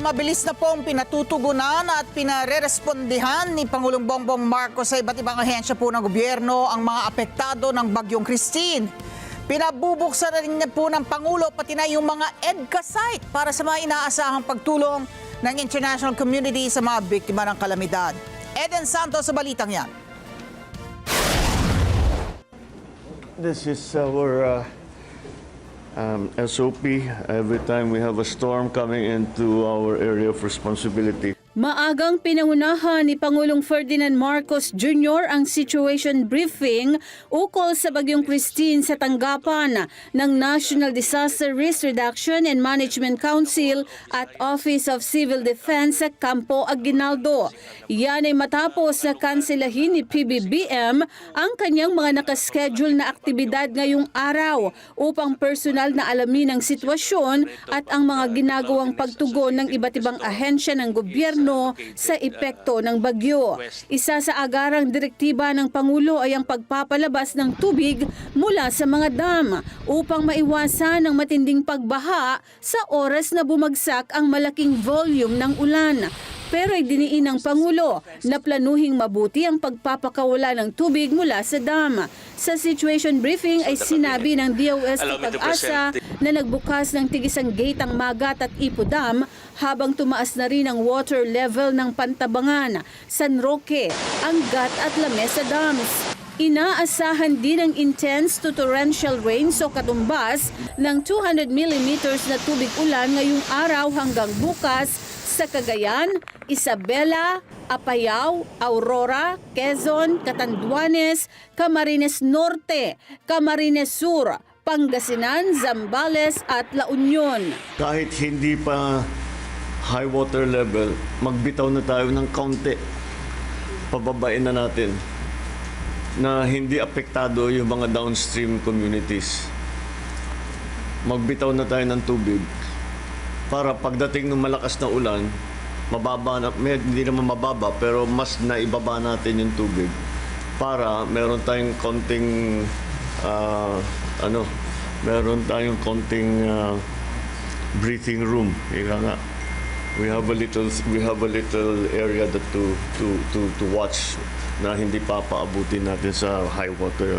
mabilis na pong pinatutugunan at pinarerespondihan ni Pangulong Bongbong Marcos sa iba't ibang ahensya po ng gobyerno ang mga apektado ng Bagyong Christine. Pinabubuksan na rin niya po ng Pangulo pati na yung mga EDCA site para sa mga inaasahang pagtulong ng international community sa mga biktima ng kalamidad. Eden Santos sa balitang yan. This is our uh, um, SOP. Every time we have a storm coming into our area of responsibility, Maagang pinangunahan ni Pangulong Ferdinand Marcos Jr. ang situation briefing ukol sa Bagyong Christine sa tanggapan ng National Disaster Risk Reduction and Management Council at Office of Civil Defense sa Campo Aguinaldo. Yan ay matapos na kanselahin ni PBBM ang kanyang mga nakaschedule na aktibidad ngayong araw upang personal na alamin ang sitwasyon at ang mga ginagawang pagtugon ng iba't ibang ahensya ng gobyerno sa epekto ng bagyo. Isa sa agarang direktiba ng Pangulo ay ang pagpapalabas ng tubig mula sa mga dam upang maiwasan ang matinding pagbaha sa oras na bumagsak ang malaking volume ng ulan. Pero ay diniin ng Pangulo na planuhing mabuti ang pagpapakawala ng tubig mula sa dam. Sa situation briefing ay sinabi ng to Pag-asa na nagbukas ng tigisang gate ang Magat at Ipo Dam habang tumaas na rin ang water level ng Pantabangan, San Roque, Angat at Lamesa Dams. Inaasahan din ang intense to torrential rains o katumbas ng 200 millimeters na tubig ulan ngayong araw hanggang bukas sa Cagayan, Isabela, Apayao, Aurora, Quezon, Catanduanes, Camarines Norte, Camarines Sur, Pangasinan, Zambales at La Union. kahit hindi pa high water level, magbitaw na tayo ng kaunti. Pababain na natin na hindi apektado yung mga downstream communities. Magbitaw na tayo ng tubig para pagdating ng malakas na ulan, mababa na, may, hindi naman mababa, pero mas naibaba natin yung tubig para meron tayong konting ah, ano, meron tayong konting ah, breathing room. Ika nga. We have a little we have a little area that to to to to watch na hindi papaabutin natin sa high water.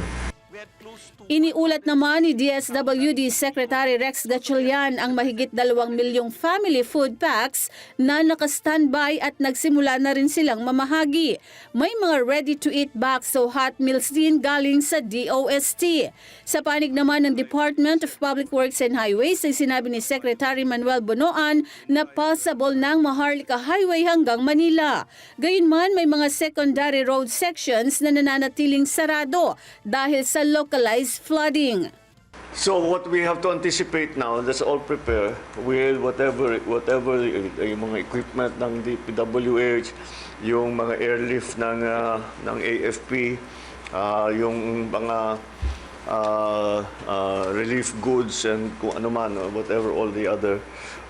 Iniulat naman ni DSWD Secretary Rex Gatchalian ang mahigit 2 milyong family food packs na naka-standby at nagsimula na rin silang mamahagi. May mga ready-to-eat box o hot meals din galing sa DOST. Sa panig naman ng Department of Public Works and Highways ay sinabi ni Secretary Manuel Bonoan na possible ng Maharlika Highway hanggang Manila. Gayunman may mga secondary road sections na nananatiling sarado dahil sa localized flooding. So what we have to anticipate now, let's all prepare with whatever whatever y- yung mga equipment ng DPWH, yung mga airlift ng ah, ng AFP, ah, yung mga ah, ah, relief goods and kung ano man, whatever all the other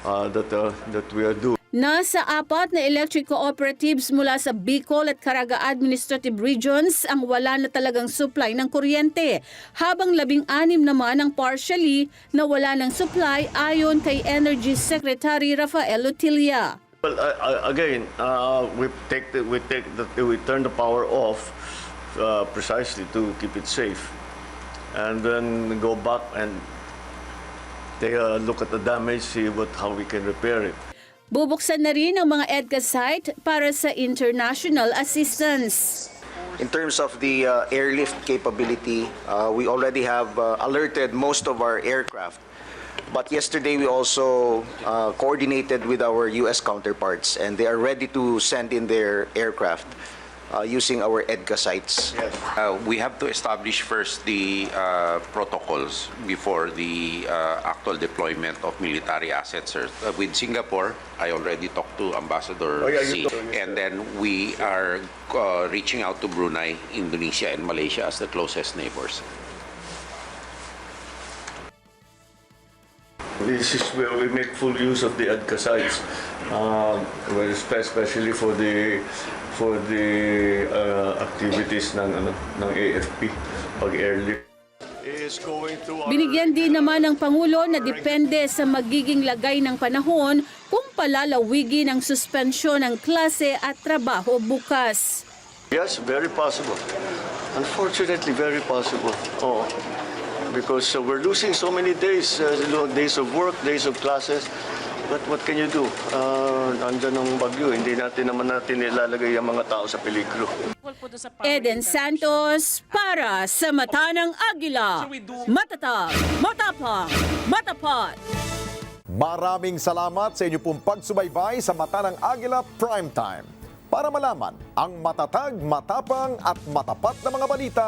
ah, that ah, that we are doing. Nasa apat na electric cooperatives mula sa Bicol at Caraga Administrative Regions ang wala na talagang supply ng kuryente, habang labing-anim naman ang partially na wala ng supply ayon kay Energy Secretary Rafael Lutilia. Well, uh, again, uh, we take the, we take the, we turn the power off uh, precisely to keep it safe, and then go back and take a look at the damage, see what how we can repair it. Bubuksan na rin ang mga EDCA site para sa international assistance. In terms of the uh, airlift capability, uh, we already have uh, alerted most of our aircraft. But yesterday, we also uh, coordinated with our U.S. counterparts, and they are ready to send in their aircraft uh, using our EDCA sites. Uh, we have to establish first the uh, protocols before the uh, actual deployment of military assets. sir. Uh, with Singapore, I already talked to Ambassador Oh, yeah, me, and then we are uh, reaching out to Brunei, Indonesia, and Malaysia as the closest neighbors. This is where we make full use of the ADCA sites, well, espe- especially for the for the uh, activities ng ano ng AFP pag airlift. Binigyan din naman ng Pangulo na depende sa magiging lagay ng panahon kung palalawigin ang suspensyon ng klase at trabaho bukas. Yes, very possible. Unfortunately, very possible. Oh, because uh, we're losing so many days, uh, days of work, days of classes. But what can you do? Uh, nandyan ang bagyo, hindi natin naman natin ilalagay ang mga tao sa peligro. Eden Santos para sa Mata ng Agila. Matatag, matapang, matapat. Maraming salamat sa inyo pong pagsubaybay sa Mata ng Agila Primetime. Para malaman ang matatag, matapang at matapat na mga balita,